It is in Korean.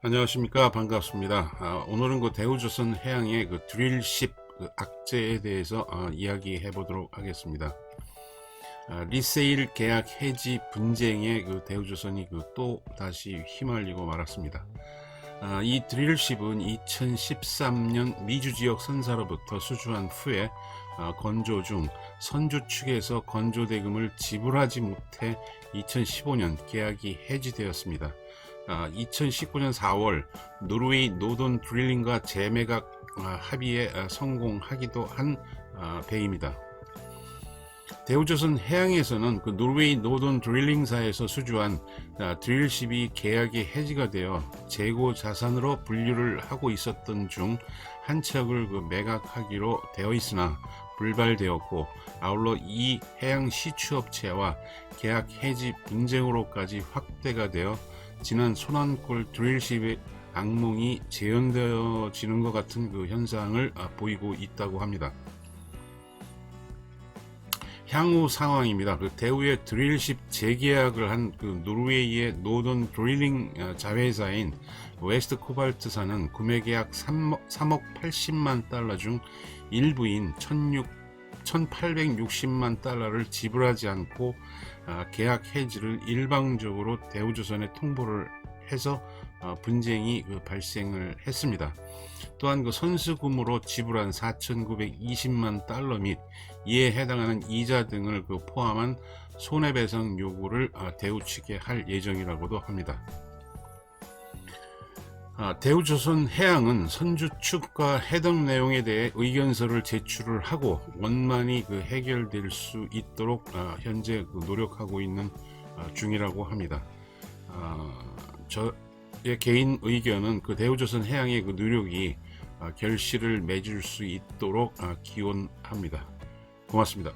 안녕하십니까 반갑습니다. 아, 오늘은 그 대우조선 해양의 그 드릴십 그 악재에 대해서 아, 이야기해 보도록 하겠습니다. 아, 리세일 계약 해지 분쟁에 그 대우조선이 그 또 다시 휘말리고 말았습니다. 아, 이 드릴십은 2013년 미주 지역 선사로부터 수주한 후에 아, 건조 중 선주 측에서 건조 대금을 지불하지 못해 2015년 계약이 해지되었습니다. 아, 2019년 4월 노르웨이 노던 드릴링과 재매각 아, 합의에 아, 성공하기도 한 아, 배입니다. 대우조선 해양에서는 그 노르웨이 노던 드릴링사에서 수주한 아, 드릴십이 계약이 해지가 되어 재고 자산으로 분류를 하고 있었던 중 한 척을 그 매각하기로 되어 있으나 불발되었고 아울러 이 해양 시추업체와 계약 해지 분쟁으로까지 확대가 되어 지난 소난골 드릴십의 악몽이 재현되어지는 것 같은 그 현상을 아, 보이고 있다고 합니다. 향후 상황입니다. 그 대우의 드릴십 재계약을 한 그 노르웨이의 노던 드릴링 아, 자회사인 웨스트 코발트사는 구매 계약 3억, 3억 80만 달러 중 일부인 16, 1860만 달러를 지불하지 않고 아, 계약 해지를 일방적으로 대우조선에 통보를 해서 어, 분쟁이 그 발생을 했습니다. 또한 그 선수금으로 지불한 4,920만 달러 및 이에 해당하는 이자 등을 그 포함한 손해배상 요구를 아, 대우 측에 할 예정이라고도 합니다. 아, 대우조선 해양은 선주 측과 해당 내용에 대해 의견서를 제출을 하고 원만히 그 해결될 수 있도록 아, 현재 그 노력하고 있는 아, 중이라고 합니다. 아, 저의 개인 의견은 그 대우조선 해양의 그 노력이 아, 결실을 맺을 수 있도록 아, 기원합니다. 고맙습니다.